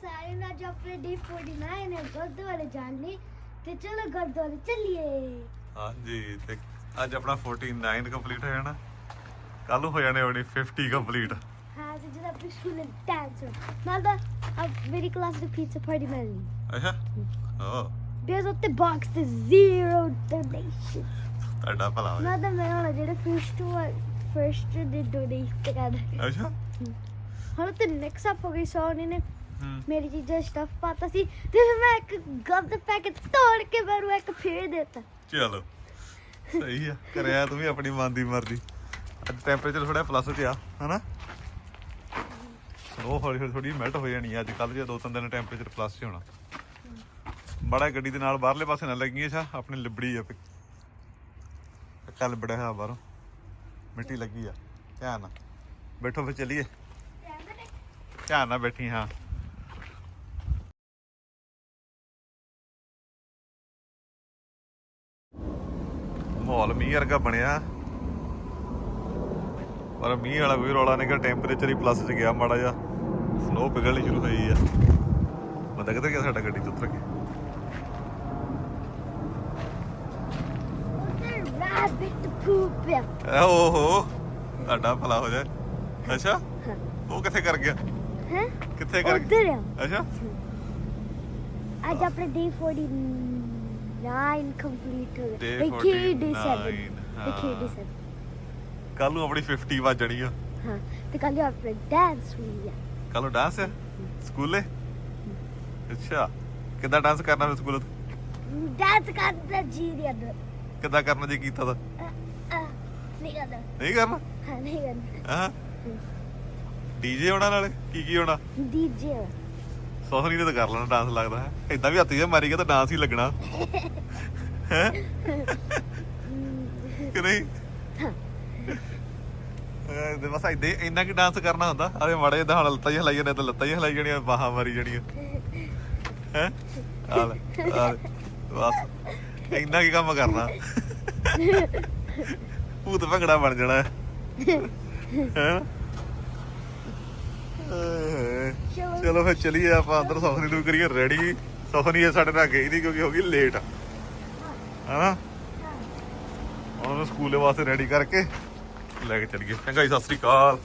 ਸਾਰਿਆਂ ਨੂੰ ਅੱਜ ਆਪਣੇ ਡੇ 49 ਹੈ ਗੁਰਦੁਆਰੇ ਜਾਣ ਤੇ ਚਲੋ ਗੁਰਦੁਆਰੇ ਚੱਲੀਏ। ਹਾਂਜੀ ਤੇ ਅੱਜ ਆਪਣਾ 49 ਕੰਪਲੀਟ ਹੋ ਜਾਣਾ ਕੱਲ ਨੂੰ ਹੋ ਜਾਣੇ ਆਪਣੀ 50 ਕੰਪਲੀਟ ਹਾਂ ਤੇ ਜਦੋਂ ਆਪਣੀ ਸਕੂਲ ਡਾਂਸ ਨਾਲ ਦਾ ਮੇਰੀ ਕਲਾਸ ਦੀ ਪੀਜ਼ਾ ਪਾਰਟੀ ਮਿਲਣੀ ਅੱਛਾ। ਓ। ਬੇਸ ਉੱਤੇ ਬਾਕਸ ਤੇ ਜ਼ੀਰੋ ਡੋਨੇਸ਼ਨ ਤੁਹਾਡਾ ਭਲਾ ਹੋਵੇ ਨਾ ਤਾਂ ਮੈਂ ਹੁਣ ਜਿਹੜੇ ਫਰਸਟ ਫਰਸਟ ਦੇ ਡੋਨੇਟ ਕਰ ਅੱਛਾ। ਹੁਣ ਤੇ ਮਿਕਸ ਅਪ ਹੋ ਗਈ ਸੋ ਉਹਨੇ ਨੇ ਹੂੰ ਮੇਰੀ ਚੀਜ਼ਾਂ ਸਟਫ ਪਾਤਾ ਸੀ ਤੇ ਫਿਰ ਮੈਂ ਇੱਕ ਦਾ ਪੈਕੇਟ ਤੋੜ ਕੇ ਮੈਨੂੰ ਇੱਕ ਫੇਰ ਦਿੱਤਾ। ਚਲੋ ਸਹੀ ਆ ਕਰਿਆ ਤੂੰ ਵੀ ਆਪਣੀ ਮਨ ਦੀ ਮਰਜ਼ੀ। ਅੱਜ ਟੈਂਪਰੇਚਰ ਥੋੜਾ ਪਲੱਸ ਤੇ ਆ ਹਨਾ? ਉਹ ਹੌਲੀ ਹੌਲੀ ਥੋੜੀ ਮੈਲਟ ਹੋ ਜਾਣੀ ਆ ਅੱਜ ਕੱਲ ਜੇ ਦੋ ਤਿੰਨ ਦਿਨ ਟੈਂਪਰੇਚਰ ਪਲੱਸ ਹੀ ਹੋਣਾ। ਬੜਾ ਗੱਡੀ ਦੇ ਨਾਲ ਬਾਹਰਲੇ ਪਾਸੇ ਨਾ ਲੱਗੀਏ ਛਾ ਆਪਣੀ ਲਿਬੜੀ ਆ ਕੱਲ ਬੜਾ ਹੈ ਬਾਹਰੋਂ ਮਿੱਟੀ ਲੱਗੀ ਆ ਧਿਆਨ ਨਾਲ। ਬੈਠੋ ਫਿਰ ਚੱਲੀਏ। ਧਿਆਨ ਨਾਲ ਬੈਠੀ ਹਾਂ। ਮਾਹੌਲ ਮੀਂਹ ਵਰਗਾ ਬਣਿਆ। ਪਰ ਮੀਂਹ ਵਾਲਾ ਕੋਈ ਰੌਲਾ ਨਹੀਂ ਟੈਂਪਰੇਚਰ ਹੀ ਪਲੱਸ 'ਚ ਗਿਆ ਮਾੜਾ ਜਿਹਾ। ਸਨੋ ਪਿਘਲਣੀ ਸ਼ੁਰੂ ਹੋਈ ਆ। ਪਤਾ ਕਿੱਧਰ ਗਿਆ ਸਾਡਾ ਗੱਡੀ 'ਚ ਉਤਰ ਤੁਹਾਡਾ ਭਲਾ ਹੋ ਜਾਏ। ਅੱਛਾ ਉਹ ਕਿੱਥੇ ਕਰ ਗਿਆ? ਹੈ? ਕਿੱਥੇ ਕਰ ਗਿਆ? ਅੱਛਾ। ਅੱਜ ਆਪਣੇ D40 9 ਕੰਪਲੀਟ ਹੋ ਗਏ। Day ਦੇਖੀ D7 49, ਦੇਖੀ ਹਾਂ। D7 ਕੱਲ ਨੂੰ ਆਪਣੀ 50 ਵੱਜਣੀ ਆ। ਹਾਂ ਤੇ ਕੱਲ ਆਪਣਾ ਡਾਂਸ ਵੀ ਆ। ਕੱਲ ਨੂੰ ਡਾਂਸ ਆ? ਸਕੂਲੇ ਅੱਛਾ। ਕਿੱਦਾਂ ਡਾਂਸ ਕਰਨਾ ਫਿਰ ਸਕੂਲੇ ਡਾਂਸ ਕਰਦਾ ਜੀ ਰਿਹਾ ਅੰਦਰ ਕਿੱਦਾਂ ਕਰਨਾ ਜੇ ਕੀਤਾ ਤਾਂ ਨਹੀਂ ਕਰਦਾ। ਨਹੀਂ ਕਰਨਾ? ਹਾਂ ਨਹੀਂ ਕਰਦਾ। ਹਾਂ। ਡੀਜੇ ਹੋਣਾ ਨਾਲੇ? ਕੀ ਕੀ ਹੋਣਾ ਡੀਜੇ ਸੋਹਣੀ ਨੇ ਤਾਂ ਕਰ ਲੈਣਾ ਡਾਂਸ ਲੱਗਦਾ ਹੈ। ਇਦਾਂ ਵੀ ਹੱਥ ਜੇ ਮਾਰੀ ਗਿਆ ਤਾਂ ਡਾਂਸ ਹੀ ਲੱਗਣਾ। ਹੈ? ਕਿ ਨਹੀਂ? ਤੇ ਬਸ ਇਦਾਂ ਇੰਨਾ ਕੀ ਡਾਂਸ ਕਰਨਾ ਹੁੰਦਾ। ਅਰੇ ਮਾੜੇ ਜਿਹਾ ਹੁਣ ਲੱਤਾਂ ਹੀ ਹਿਲਾਈ ਜਾਂਦੇ ਤਾਂ ਲੱਤਾਂ ਹੀ ਹਿਲਾਈ ਜਾਣੀਆਂ, ਬਾਹਾਂ ਮਾਰੀ ਜਾਣੀਆਂ। ਹੈ? ਆ ਲੈ, ਆ ਬਸ, ਇੰਨਾ ਕੀ ਕੰਮ ਕਰਨਾ। ਭੂਤ ਭੰਗੜਾ ਬਣ ਜਾਣਾ। ਹੈ ਹੈਂ? ਏ, ਚਲੋ। ਫਿਰ ਚਲੀਏ ਆਪਾਂ ਅੰਦਰ ਸੌਖਣੀ ਨੂੰ ਕਰੀਏ ਰੈਡੀ ਸੌਖਣੀ ਇਹ ਸਾਡੇ ਨਾਲ ਗਈ ਨਹੀਂ ਕਿਉਂਕਿ ਹੋ ਗਈ ਲੇਟ ਹਨਾ? ਉਹਨੂੰ ਸਕੂਲ ਵਾਸਤੇ ਰੈਡੀ ਕਰਕੇ ਲੈ ਕੇ ਚੱਲੀਏ। ਚੰਗਾ ਜੀ ਸਤਿ ਸ੍ਰੀ ਅਕਾਲ।